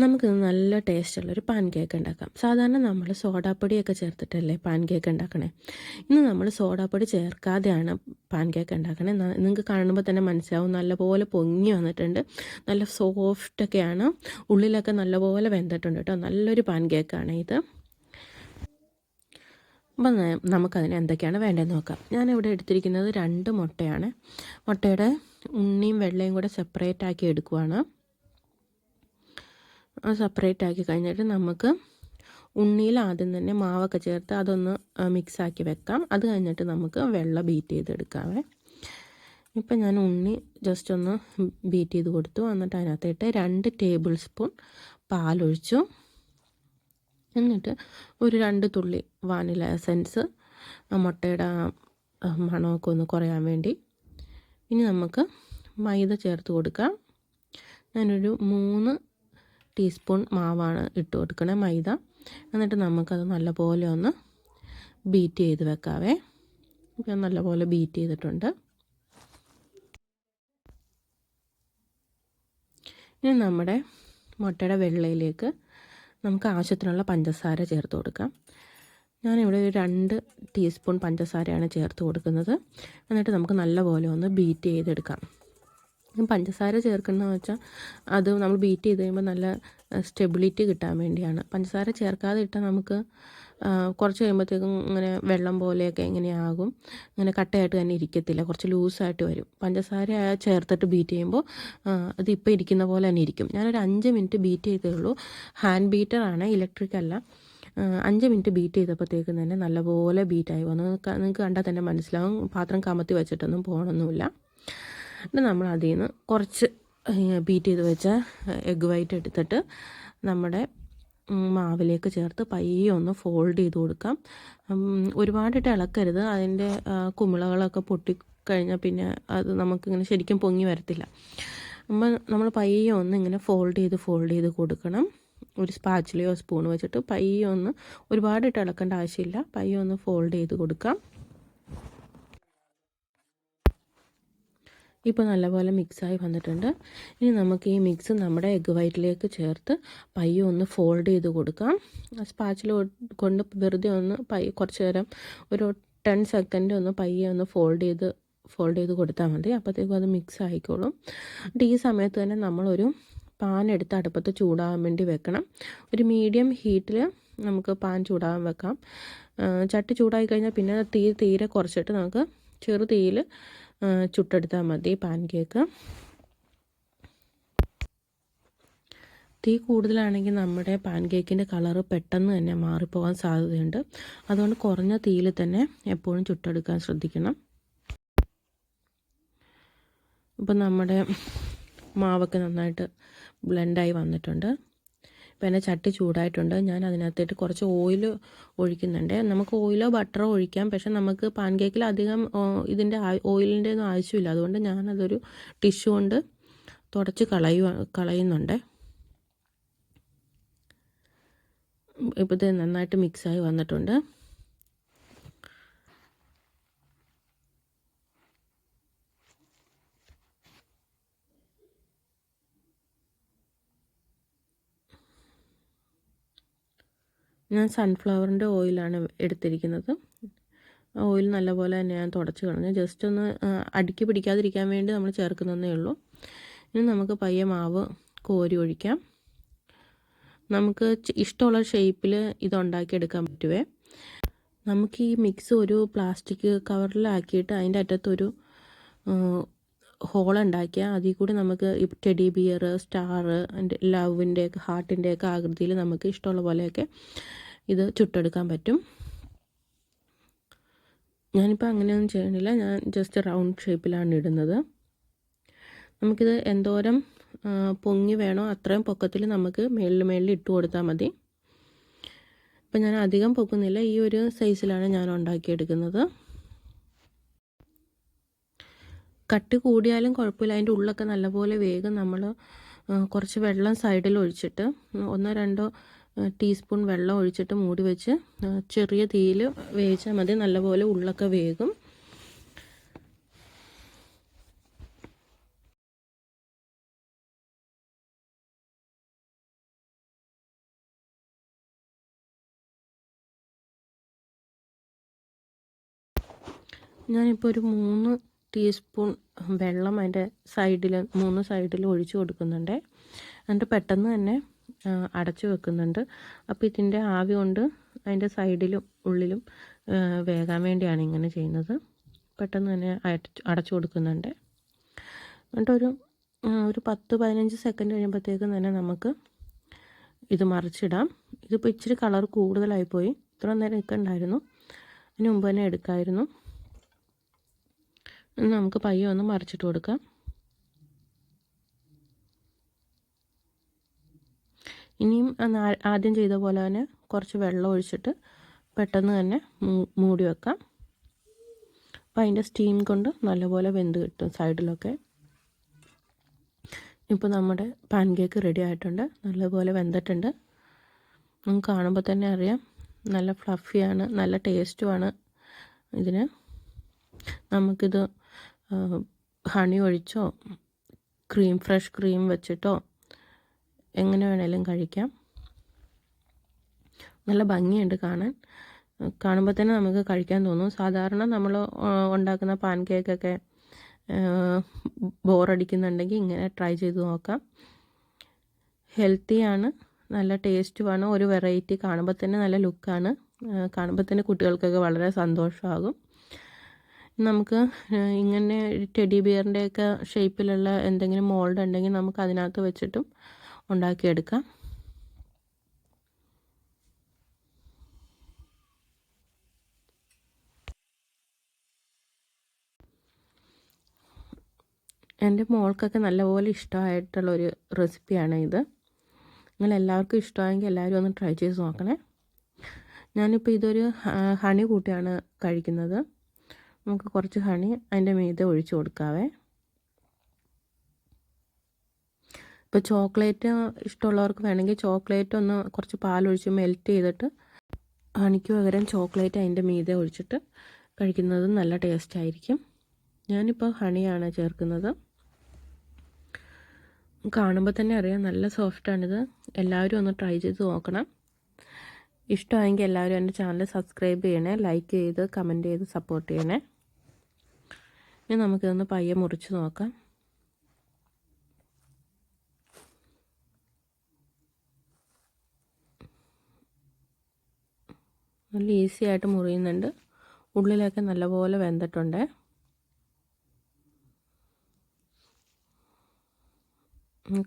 നമുക്ക് നല്ല ടേസ്റ്റുള്ളൊരു pan cake ഉണ്ടാക്കാം. സാധാരണ നമ്മൾ സോഡാപ്പൊടിയൊക്കെ ചേർത്തിട്ടല്ലേ പാൻ കേക്ക് ഉണ്ടാക്കണേ? ഇന്ന് നമ്മൾ സോഡാപ്പൊടി ചേർക്കാതെയാണ് പാൻ കേക്ക് ഉണ്ടാക്കണേ നിങ്ങൾക്ക് കാണുമ്പോൾ തന്നെ മനസ്സിലാവും. നല്ലപോലെ പൊങ്ങി വന്നിട്ടുണ്ട്. നല്ല സോഫ്റ്റൊക്കെയാണ്. ഉള്ളിലൊക്കെ നല്ലപോലെ വെന്തിട്ടുണ്ട് കേട്ടോ. നല്ലൊരു പാൻ കേക്കാണ് ഇത്. അപ്പം നമുക്കതിന് എന്തൊക്കെയാണ് വേണ്ടതെന്ന് നോക്കാം. ഞാനിവിടെ എടുത്തിരിക്കുന്നത് രണ്ട് മുട്ടയാണ്. മുട്ടയുടെ ഉണ്ണിയും വെള്ളയും കൂടെ സെപ്പറേറ്റ് ആക്കി എടുക്കുവാണ്. സെപ്പറേറ്റ് ആക്കി കഴിഞ്ഞിട്ട് നമുക്ക് ഉണ്ണിയിൽ ആദ്യം തന്നെ മാവൊക്കെ ചേർത്ത് അതൊന്ന് മിക്സാക്കി വെക്കാം. അത് കഴിഞ്ഞിട്ട് നമുക്ക് വെള്ളം ബീറ്റ് ചെയ്തെടുക്കാവേ. ഇപ്പം ഞാൻ ഉണ്ണി ജസ്റ്റ് ഒന്ന് ബീറ്റ് ചെയ്ത് കൊടുത്തു. എന്നിട്ട് അതിനകത്തിട്ട് രണ്ട് ടേബിൾ സ്പൂൺ പാലൊഴിച്ചു. എന്നിട്ട് ഒരു രണ്ട് തുള്ളി വാനില എസൻസ് മുട്ടയുടെ മണമൊക്കെ ഒന്ന് കുറയാൻ വേണ്ടി ഇനി നമുക്ക് മൈദ ചേർത്ത് കൊടുക്കാം. ഞാനൊരു മൂന്ന് ടീസ്പൂൺ മാവാണ് ഇട്ട് കൊടുക്കണേ മൈദ. എന്നിട്ട് നമുക്കത് നല്ലപോലെ ഒന്ന് ബീറ്റ് ചെയ്ത് വെക്കാവേ. ഇപ്പം നല്ലപോലെ ബീറ്റ് ചെയ്തിട്ടുണ്ട്. ഇനി നമ്മുടെ മുട്ടയുടെ വെള്ളയിലേക്ക് നമുക്ക് ആവശ്യത്തിനുള്ള പഞ്ചസാര ചേർത്ത് കൊടുക്കാം. ഞാനിവിടെ ഒരു രണ്ട് ടീസ്പൂൺ പഞ്ചസാരയാണ് ചേർത്ത് കൊടുക്കുന്നത്. എന്നിട്ട് നമുക്ക് നല്ലപോലെ ഒന്ന് ബീറ്റ് ചെയ്തെടുക്കാം. പഞ്ചസാര ചേർക്കുന്നതെന്ന് വെച്ചാൽ അത് നമ്മൾ ബീറ്റ് ചെയ്ത് കഴിയുമ്പോൾ നല്ല സ്റ്റെബിലിറ്റി കിട്ടാൻ വേണ്ടിയാണ്. പഞ്ചസാര ചേർക്കാതെ ഇട്ടാൽ നമുക്ക് കുറച്ച് കഴിയുമ്പോഴത്തേക്കും ഇങ്ങനെ വെള്ളം പോലെയൊക്കെ ഇങ്ങനെയാകും ഇങ്ങനെ കട്ടയായിട്ട് തന്നെ ഇരിക്കത്തില്ല. കുറച്ച് ലൂസായിട്ട് വരും. പഞ്ചസാര ചേർത്തിട്ട് ബീറ്റ് ചെയ്യുമ്പോൾ അത് ഇപ്പോൾ ഇരിക്കുന്ന പോലെ തന്നെ ഇരിക്കും. ഞാനൊരു അഞ്ച് മിനിറ്റ് ബീറ്റ് ചെയ്തേ ഉള്ളൂ. ഹാൻഡ് ബീറ്ററാണ് ഇലക്ട്രിക് അല്ല. അഞ്ച് മിനിറ്റ് ബീറ്റ് ചെയ്തപ്പോഴത്തേക്കും തന്നെ നല്ലപോലെ ബീറ്റായി വന്നു. നിങ്ങൾക്ക് കണ്ടാൽ തന്നെ മനസ്സിലാവും. പാത്രം കമത്തി വെച്ചിട്ടൊന്നും പോകണമൊന്നുമില്ല. എന്നിട്ട് നമ്മൾ അതിൽ നിന്ന് കുറച്ച് ബീറ്റ് ചെയ്ത് വെച്ച എഗ് വൈറ്റ് എടുത്തിട്ട് നമ്മുടെ മാവിലേക്ക് ചേർത്ത് പയ്യെ ഒന്ന് ഫോൾഡ് ചെയ്ത് കൊടുക്കാം. ഒരുപാടിട്ട് ഇളക്കരുത്. അതിന്റെ കുമിളകളൊക്കെ പൊട്ടിക്കഴിഞ്ഞാൽ പിന്നെ അത് നമുക്കിങ്ങനെ ശരിക്കും പൊങ്ങി വരത്തില്ല. നമ്മൾ നമ്മൾ പയ്യെ ഒന്ന് ഇങ്ങനെ ഫോൾഡ് ചെയ്ത് ഫോൾഡ് ചെയ്ത് കൊടുക്കണം. ഒരു സ്പാച്ചിലയോ സ്പൂൺ വെച്ചിട്ട് പയ്യെ ഒന്ന് ഒരുപാടിട്ട് ഇളക്കേണ്ട ആവശ്യമില്ല. പയ്യെ ഒന്ന് ഫോൾഡ് ചെയ്ത് കൊടുക്കാം. ഇപ്പോൾ നല്ലപോലെ മിക്സായി വന്നിട്ടുണ്ട്. ഇനി നമുക്ക് ഈ മിക്സ് നമ്മുടെ എഗ് വൈറ്റിലേക്ക് ചേർത്ത് പയ്യെ ഒന്ന് ഫോൾഡ് ചെയ്ത് കൊടുക്കാം. സ്പാച്ചിൽ കൊണ്ട് വെറുതെ ഒന്ന് പയ്യെ കുറച്ച് നേരം ഒരു ടെൻ സെക്കൻഡ് ഒന്ന് പയ്യെ ഒന്ന് ഫോൾഡ് ചെയ്ത് ഫോൾഡ് ചെയ്ത് കൊടുത്താൽ മതി. അപ്പോഴത്തേക്കും അത് മിക്സ് ആയിക്കോളും. ഈ സമയത്ത് തന്നെ നമ്മളൊരു പാൻ എടുത്ത് അടുപ്പത്ത് ചൂടാകാൻ വേണ്ടി വെക്കണം. ഒരു മീഡിയം ഹീറ്റിൽ നമുക്ക് പാൻ ചൂടാകാൻ വെക്കാം. ചട്ടി ചൂടായി കഴിഞ്ഞാൽ പിന്നെ തീ തീരെ കുറച്ചിട്ട് നമുക്ക് ചെറു തീയിൽ ചുട്ടെടുത്താൽ മതി പാൻ കേക്ക്. തീ കൂടുതലാണെങ്കിൽ നമ്മുടെ പാൻ കേക്കിന്റെ കളറ് പെട്ടെന്ന് തന്നെ മാറിപ്പോകാൻ സാധ്യതയുണ്ട്. അതുകൊണ്ട് കുറഞ്ഞ തീയിൽ തന്നെ എപ്പോഴും ചുട്ടെടുക്കാൻ ശ്രദ്ധിക്കണം. ഇപ്പം നമ്മുടെ മാവൊക്കെ നന്നായിട്ട് ബ്ലെൻഡായി വന്നിട്ടുണ്ട്. ഇപ്പോൾ എന്റെ ചട്ടി ചൂടായിട്ടുണ്ട്. ഞാൻ അതിനകത്തേട്ട് കുറച്ച് ഓയിൽ ഒഴിക്കുന്നുണ്ട്. നമുക്ക് ഓയിലോ ബട്ടറോ ഒഴിക്കാം. പക്ഷേ നമുക്ക് പാൻ കേക്കിൽ അധികം ഇതിന്റെ ഓയിലിന്റെ ഒന്നും ആവശ്യമില്ല. അതുകൊണ്ട് ഞാനതൊരു ടിഷ്യൂ കൊണ്ട് തുടച്ച് കളയു കളയുന്നുണ്ട്. ഇപ്പോൾ ഇത് നന്നായിട്ട് മിക്സായി വന്നിട്ടുണ്ട്. ഞാൻ സൺഫ്ലവറിന്റെ ഓയിലാണ് എടുത്തിരിക്കുന്നത്. ഓയിൽ നല്ലപോലെ തന്നെ ഞാൻ തുടച്ച് കളഞ്ഞു. ജസ്റ്റ് ഒന്ന് അടുക്കി പിടിക്കാതിരിക്കാൻ വേണ്ടി നമ്മൾ ചേർക്കുന്നതേ ഉള്ളൂ. ഇനി നമുക്ക് പയ്യെ മാവ് കോരി ഒഴിക്കാം. നമുക്ക് ഇഷ്ടമുള്ള ഷേപ്പിൽ ഇത് ഉണ്ടാക്കിയെടുക്കാൻ പറ്റുവേ. നമുക്ക് ഈ മിക്സ് ഒരു പ്ലാസ്റ്റിക് കവറിലാക്കിയിട്ട് അതിന്റെ അറ്റത്തൊരു ഹോൾ ഉണ്ടാക്കിയ അതിൽ കൂടി നമുക്ക് ടെഡി ബിയർ സ്റ്റാർ ലവിന്റെ ഹാർട്ടിന്റെ ഒക്കെ ആകൃതിയിൽ നമുക്ക് ഇഷ്ടമുള്ള പോലെയൊക്കെ ഇത് ചുട്ടെടുക്കാൻ പറ്റും. ഞാനിപ്പോൾ അങ്ങനെയൊന്നും ചെയ്യണില്ല ഞാൻ ജസ്റ്റ് റൗണ്ട് ഷേപ്പിലാണ് ഇടുന്നത്. നമുക്കിത് എന്തോരം പൊങ്ങി വേണോ അത്രയും പൊക്കത്തിൽ നമുക്ക് മേളിൽ മേളിൽ ഇട്ട് കൊടുത്താൽ മതി. അപ്പം ഞാൻ അധികം പൊക്കുന്നില്ല. ഈ ഒരു സൈസിലാണ് ഞാൻ ഉണ്ടാക്കിയെടുക്കുന്നത്. കട്ടി കൂടിയാലും കുഴപ്പമില്ല. അതിന്റെ ഉള്ളൊക്കെ നല്ലപോലെ വേഗം നമ്മൾ കുറച്ച് വെള്ളം സൈഡിൽ ഒഴിച്ചിട്ട് ഒന്നോ രണ്ടോ ടീസ്പൂൺ വെള്ളം ഒഴിച്ചിട്ട് മൂടി വെച്ച് ചെറിയ തീയിൽ വേവിച്ചാൽ മതി. നല്ലപോലെ ഉള്ളൊക്കെ വേകും. ഞാനിപ്പോൾ ഒരു മൂന്ന് ടീസ്പൂൺ വെള്ളം അതിന്റെ സൈഡിൽ മൂന്ന് സൈഡിൽ ഒഴിച്ചു കൊടുക്കുന്നുണ്ട്. എന്നിട്ട് പെട്ടെന്ന് തന്നെ അടച്ചു വെക്കുന്നുണ്ട്. അപ്പോൾ ഇതിന്റെ ആവി കൊണ്ട് അതിന്റെ സൈഡിലും ഉള്ളിലും വേകാൻ വേണ്ടിയാണ് ഇങ്ങനെ ചെയ്യുന്നത്. പെട്ടെന്ന് തന്നെ അടച്ചു കൊടുക്കുന്നുണ്ട്. എന്നിട്ടൊരു ഒരു പത്ത് പതിനഞ്ച് സെക്കൻഡ് കഴിയുമ്പോഴത്തേക്കും തന്നെ നമുക്ക് ഇത് മറിച്ചിടാം. ഇതിപ്പോൾ ഇച്ചിരി കളർ കൂടുതലായിപ്പോയി. ഇത്ര നേരം നിൽക്കണ്ടായിരുന്നു. അതിന് മുമ്പ് തന്നെ എടുക്കാമായിരുന്നു നമുക്ക് പയ്യെ ഒന്ന് മറിച്ചിട്ട് കൊടുക്കാം. ഇനിയും ആദ്യം ചെയ്ത പോലെ തന്നെ കുറച്ച് വെള്ളം ഒഴിച്ചിട്ട് പെട്ടെന്ന് തന്നെ മൂടി വെക്കാം. അപ്പോൾ അതിന്റെ സ്റ്റീം കൊണ്ട് നല്ലപോലെ വെന്ത് കിട്ടും സൈഡിലൊക്കെ ഇപ്പോൾ നമ്മുടെ പാൻ കേക്ക് റെഡി ആയിട്ടുണ്ട്. നല്ലപോലെ വെന്തിട്ടുണ്ട്. നമുക്ക് കാണുമ്പോൾ തന്നെ അറിയാം. നല്ല ഫ്ലഫിയാണ് നല്ല ടേസ്റ്റുമാണ് ഇതിന്. നമുക്കിത് ഹണി ഒഴിച്ചോ? ക്രീം ഫ്രഷ് ക്രീം വെച്ചിട്ടോ? എങ്ങനെ വേണേലും കഴിക്കാം. നല്ല ഭംഗിയുണ്ട് കാണാൻ. കാണുമ്പോൾ തന്നെ നമുക്ക് കഴിക്കാൻ തോന്നും. സാധാരണ നമ്മൾ ഉണ്ടാക്കുന്ന പാൻ കേക്കൊക്കെ ബോറടിക്കുന്നുണ്ടെങ്കിൽ ഇങ്ങനെ ട്രൈ ചെയ്ത് നോക്കാം. ഹെൽത്തിയാണ് നല്ല ടേസ്റ്റുമാണ് ഒരു വെറൈറ്റി കാണുമ്പോൾ തന്നെ നല്ല ലുക്കാണ് കാണുമ്പോൾ തന്നെ കുട്ടികൾക്കൊക്കെ വളരെ സന്തോഷമാകും. നമുക്ക് ഇങ്ങനെ ടെഡി ബിയറിന്റെയൊക്കെ ഷേപ്പിലുള്ള എന്തെങ്കിലും മോൾഡ് ഉണ്ടെങ്കിൽ നമുക്ക് അതിനകത്ത് വെച്ചിട്ടും ഉണ്ടാക്കിയെടുക്കാം. എന്റെ മോൾക്കൊക്കെ നല്ലപോലെ ഇഷ്ടമായിട്ടുള്ളൊരു റെസിപ്പിയാണ് ഇത്. നിങ്ങൾ എല്ലാവർക്കും ഇഷ്ടമായെങ്കിൽ എല്ലാവരും ഒന്ന് ട്രൈ ചെയ്ത് നോക്കണേ. ഞാനിപ്പോൾ ഇതൊരു ഹണി കൂട്ടിയാണ് കഴിക്കുന്നത്. നമുക്ക് കുറച്ച് ഹണി അതിന്റെ മീതെ ഒഴിച്ചു കൊടുക്കാവേ. ഇപ്പോൾ ചോക്ലേറ്റ് ഇഷ്ടമുള്ളവർക്ക് വേണമെങ്കിൽ ചോക്ലേറ്റ് ഒന്ന് കുറച്ച് പാലൊഴിച്ച് മെൽറ്റ് ചെയ്തിട്ട് ഹണിക്ക് പകരം ചോക്ലേറ്റ് അതിന്റെ മീതെ ഒഴിച്ചിട്ട് കഴിക്കുന്നത് നല്ല ടേസ്റ്റ് ആയിരിക്കും. ഞാനിപ്പോൾ ഹണിയാണ് ചേർക്കുന്നത്. കാണുമ്പോൾ തന്നെ അറിയാം നല്ല സോഫ്റ്റാണിത് എല്ലാവരും ഒന്ന് ട്രൈ ചെയ്ത് നോക്കണം. ഇഷ്ടമായെങ്കിൽ എല്ലാവരും എന്റെ ചാനൽ സബ്സ്ക്രൈബ് ചെയ്യണേ ലൈക്ക് ചെയ്ത് കമന്റ് ചെയ്ത് സപ്പോർട്ട് ചെയ്യണേ. ഇനി നമുക്കിതൊന്ന് പയ്യെ മുറിച്ച് നോക്കാം. നല്ല ഈസി ആയിട്ട് മുറിയുന്നുണ്ട്. ഉള്ളിലൊക്കെ നല്ലപോലെ വെന്തിട്ടുണ്ട്.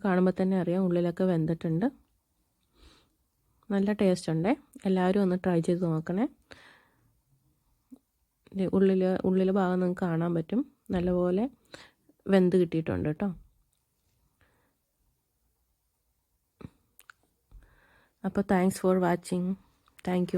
കാണുമ്പോൾ തന്നെ അറിയാം ഉള്ളിലൊക്കെ വെന്തിട്ടുണ്ട്. നല്ല ടേസ്റ്റ് ഉണ്ട്. എല്ലാവരും ഒന്ന് ട്രൈ ചെയ്ത് നോക്കണേ. ഉള്ളിൽ ഉള്ളിൽ ഭാഗം നിങ്ങൾക്ക് കാണാൻ പറ്റും. നല്ലപോലെ വെന്ത് കിട്ടിയിട്ടുണ്ട് കേട്ടോ. അപ്പോൾ താങ്ക്സ് ഫോർ വാച്ചിങ് താങ്ക്